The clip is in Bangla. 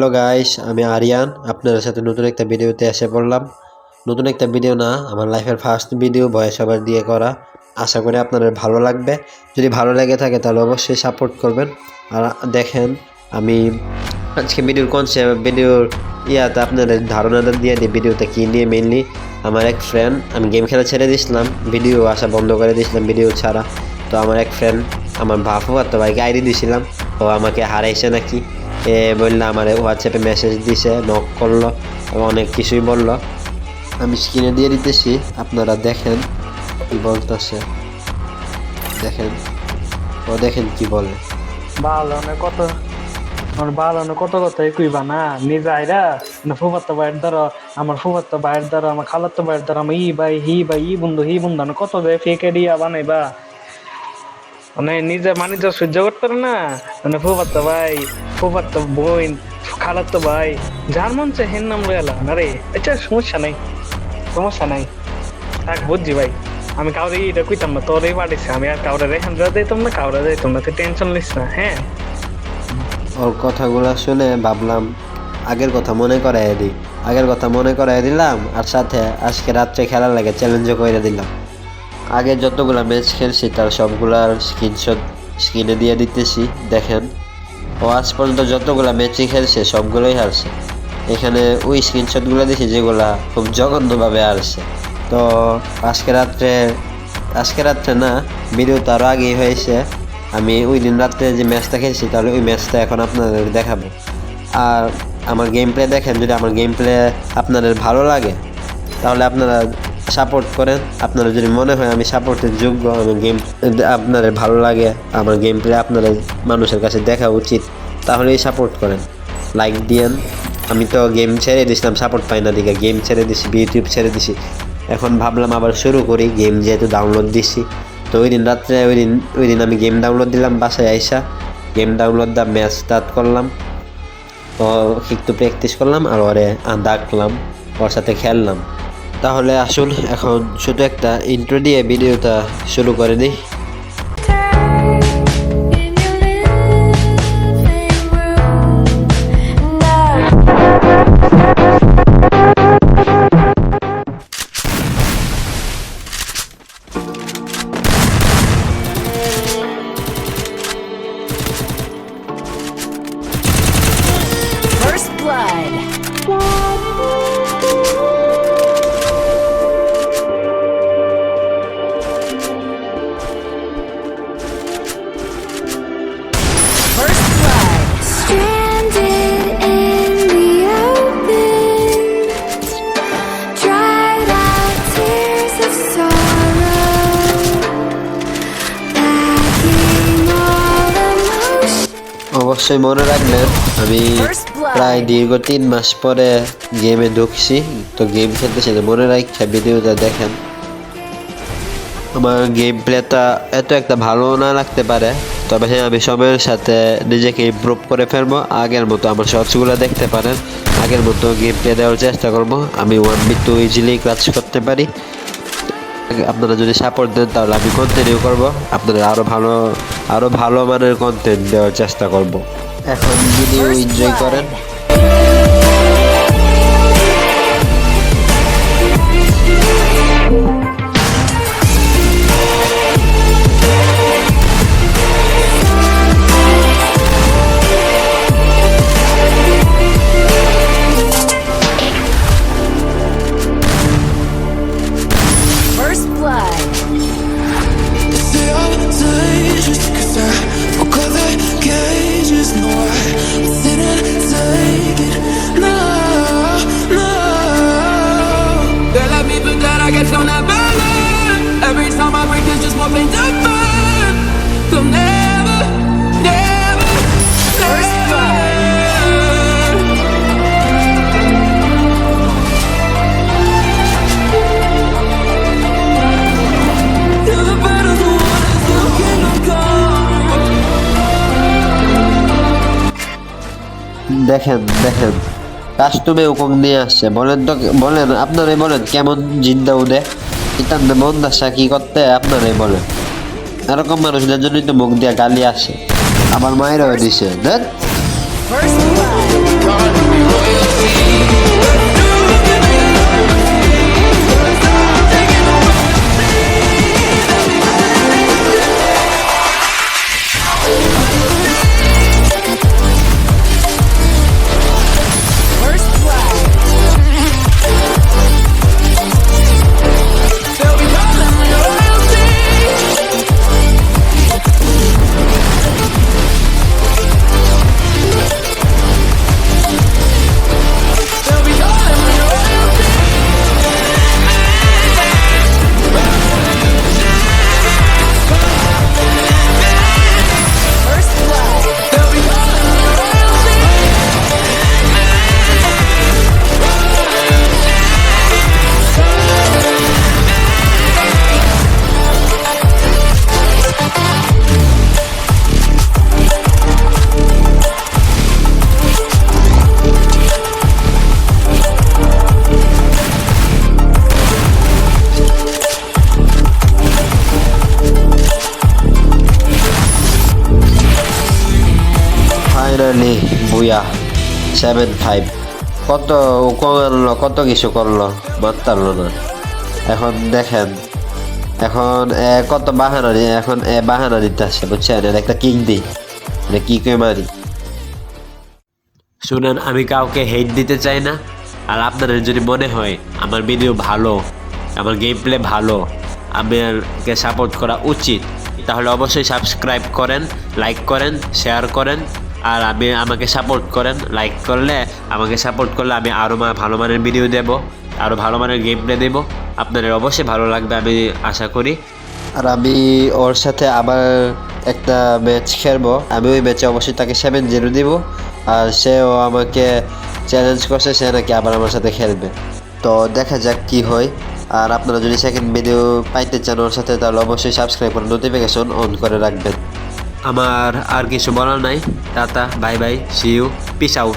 হ্যালো গাইস আমি আরিয়ান। আপনাদের সাথে নতুন একটা ভিডিওতে এসে পড়লাম। নতুন একটা ভিডিও না, আমার লাইফের ফার্স্ট ভিডিও ভয়েস ওভার দিয়ে করা। আশা করি আপনাদের ভালো লাগবে। যদি ভালো লেগে থাকে, তাহলে অবশ্যই সাপোর্ট করবেন। আর দেখেন, আমি আজকে ভিডিওর কনসেপ্ট ভিডিওর ইয়াতে আপনাদের ধারণাটা দিয়ে দিই ভিডিওটা কী নিয়ে মেনলি আমার এক ফ্রেন্ড আমি গেম খেলা ছেড়ে দিয়েছিলাম ভিডিও আসা বন্ধ করে দিয়েছিলাম ভিডিও ছাড়া। তো আমার এক ফ্রেন্ড আমার বাপু আর তো ভাইকে আইডি দিয়েছিলাম ও আমাকে হারাইছে নাকি। এ বলল আমার হোয়াটসঅ্যাপে মেসেজ দিছে নক করল অনেক কিছুই বলল। আমি স্ক্রিনে দিয়ে দিতেছি, আপনারা দেখেন কি বলতেছে। দেখেন, ও দেখেন কি বলে। ভালো না কত, আমার ভালো না কত কথাই কইবা না, নিজে আইরা, না বাইর ধরো আমার ফুফাত্তো বাইর ধরো আমার খালাত্তো বাইর ধরো আমার ই ভাই, হি ভাই, ই বন্ধু, হি বন্ধু, না কত দেয় ফেকে দিয়া বানাইবা। মানে নিজে মানিজ সহ্য করতে না মানে ফুফাত্তো ভাই ফুফাত্তো বোন খালাত্তো ভাই। যার মন চায় হেন নাম লয়ালা না রে এটা সমস্যা নাই। সমস্যা নাই। থাক, বুঝছি ভাই। আমি কাউরে এটা কইতাম না, তোরই পাঠিয়েছি আমি আর কাউরে রেখান দিতাম না, কাউরে দিতাম না। তুই টেনশন নিস না হ্যাঁ? ওর কথাগুলো শুনে ভাবলাম, আগের কথা মনে করাই দিই। আগের কথা মনে করাই দিলাম, আর সাথে আজকে রাত্রে খেলার লাগে চ্যালেঞ্জও করে দিলাম। আগে যতগুলা ম্যাচ খেলছি, তার সবগুলার স্ক্রিনশট স্ক্রিনে দিয়ে দিতেছি, দেখেন। ও আজ পর্যন্ত যতগুলা ম্যাচই খেলছে, সবগুলোই হারছে। এখানে ওই স্ক্রিনশটগুলো দেখি যেগুলা খুব জঘন্যভাবে হারছে। তো আজকে রাত্রে আজকে রাত্রে না ভিডিও আরও আগেই হয়েছে। আমি ওই দিন রাত্রে যে ম্যাচটা খেলছি, তাহলে ওই ম্যাচটা এখন আপনাদের দেখাবো। আর আমার গেম প্লে দেখেন, যদি আমার গেম প্লে আপনাদের ভালো লাগে, তাহলে আপনারা সাপোর্ট করেন আপনারা যদি মনে হয় আমি সাপোর্টের যোগ্য, আমি গেম আপনাদের ভালো লাগে, আমার গেম প্লে আপনাদের মানুষের কাছে দেখা উচিত, তাহলেই সাপোর্ট করেন। লাইক দিয়েন। আমি তো গেম ছেড়ে দিছিলাম সাপোর্ট পাই না দিকে। গেম ছেড়ে দিছি ইউটিউব ছেড়ে দিছি। এখন ভাবলাম আবার শুরু করি গেম যেহেতু ডাউনলোড দিছি। তো ওই দিন রাত্রে ওই দিন ওই দিন আমি গেম ডাউনলোড দিলাম বাসায় আইসা। গেম ডাউনলোড দা ম্যাচ স্টার্ট করলাম। ও একটু প্র্যাকটিস করলাম আর ওরে ডাকলাম। ওর সাথে খেললাম। তাহলে আসুন এখন শুধু একটা ইন্ট্রো দিয়ে ভিডিওটা শুরু করে দিই। অবশ্যই মনে রাখবেন আমি প্রায় দীর্ঘ তিন মাস পরে গেমে ঢুকছি। তো গেম খেলতে সেটা মনে রাখা ভিডিওটা দেখেন। আমার গেম প্লেটা এত একটা ভালো না লাগতে পারে। তবে হ্যাঁ আমি সময়ের সাথে নিজেকে ইম্প্রুভ করে ফেলব। আগের মতো আমার শর্টসগুলো দেখতে পারেন। আগের মতো গেম প্লে দেওয়ার চেষ্টা করব। আমি one v two easily clutch করতে পারি। আপনারা যদি সাপোর্ট দেন তাহলে আমি কন্টিনিউ করব। আপনারা আরও ভালো আরও ভালো মানের কন্টেন্ট দেওয়ার চেষ্টা করব। এখন ভিডিও এনজয় করেন। দেখেন দেখেন। কাস্টমে হুকুম নিয়ে আসছে। বলেন তো, বলেন, আপনারাই বলেন, কেমন জিন্দা উদে? ইতান মন দাসা কি করতে, আপনারাই বলেন। এরকম মানুষদের জন্যই তো মুখ দিয়ে গালি আসে। আমার মায়েরও দিছে। দেখ সেভেন ফাইভ কত কত কিছু করল? না। এখন দেখেন, এখন কত বাহানা নিয়ে এখন বাহানা আসছে বুঝছেন? একটা কিং কে মারি? শুনেন, আমি কাউকে হেট দিতে চাই না, আর আপনাদের যদি মনে হয় আমার ভিডিও ভালো, আমার গেম প্লে ভালো, আমাকে সাপোর্ট করা উচিত, তাহলে অবশ্যই সাবস্ক্রাইব করেন লাইক করেন শেয়ার করেন আর আমি আমাকে সাপোর্ট করেন লাইক করলে আমাকে সাপোর্ট করলে আমি আরও ভালো মানের ভিডিও দেব আরও ভালো মানের গেম প্লে দেবো। আপনাদের অবশ্যই ভালো লাগবে আমি আশা করি। আর আমি ওর সাথে আবার একটা ম্যাচ খেলব। আমি ওই ম্যাচে অবশ্যই তাকে সেভেন জিরো দিব। আর সেও আমাকে চ্যালেঞ্জ করছে, সে নাকি আবার আমার সাথে খেলবে। তো দেখা যাক কি হয়। আর আপনারা যদি সেকেন্ড ভিডিও পাইতে চান ওর সাথে, তাহলে অবশ্যই সাবস্ক্রাইব করে নোটিফিকেশন অন করে রাখবেন। আমার আর কিছু বলার নাই। Tata bye bye see you peace out